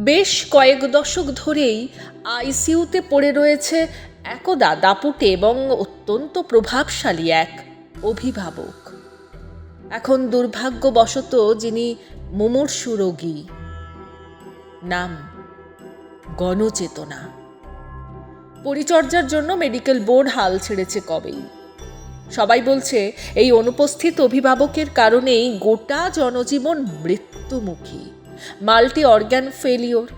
বেশ কয়েক দশক ধরেই আইসিইউতে পড়ে রয়েছে একদা দাপুটে এবং অত্যন্ত প্রভাবশালী এক অভিভাবক। এখন দুর্ভাগ্যবশত যিনি মুমূর্ষু রোগী। নাম গণচেতনা। পরিচর্যার জন্য মেডিকেল বোর্ড হাল ছেড়েছে কবেই। সবাই বলছে, এই অনুপস্থিত অভিভাবকের কারণেই গোটা জনজীবন মৃত্যুমুখী। Multi organ failure.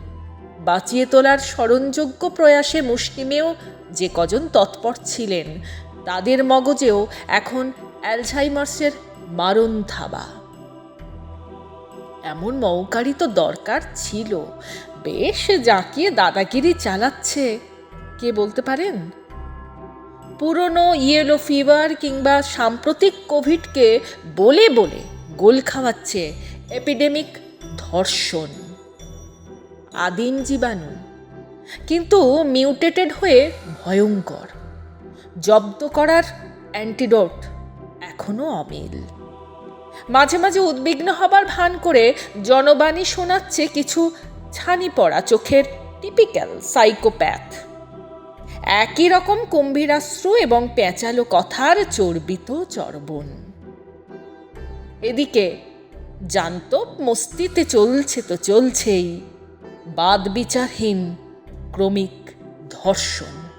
বাঁচিয়ে তোলার স্মরণযোগ্য প্রয়াসে মুষ্টিমেয় যে কজন তৎপর ছিলেন, তাদের মগজেও এখন অ্যালঝাইমার্সের মারণ থাবা এমন মৌকারি তো দরকার ছিল। বেশ জাঁকিয়ে দাদাগিরি চালাচ্ছে, কে বলতে পারেন? পুরনো ইয়েলো ফিভার কিংবা সাম্প্রতিক কোভিডকে বলে বলে গোল খাওয়াচ্ছে এপিডেমিক ধর্ষণ। আদিম জীবাণু। কিন্তু মিউটেটেড হয়ে ভয়ঙ্কর। জব্দ করার অ্যান্টিডোট এখনও অমিল। মাঝে মাঝে উদ্বিগ্ন হবার ভান করে জনবাণী শোনাচ্ছে কিছু ছানি পড়া চোখের টিপিক্যাল সাইকোপ্যাথ। একই রকম গম্ভীরাশ্রু এবং পেঁচালো কথার চর্বিত চর্বণ। এদিকে জান্তব মস্তিতে চলছে তো চলছেই। বাদ বিচারহীন ক্রমিক ধর্ষণ।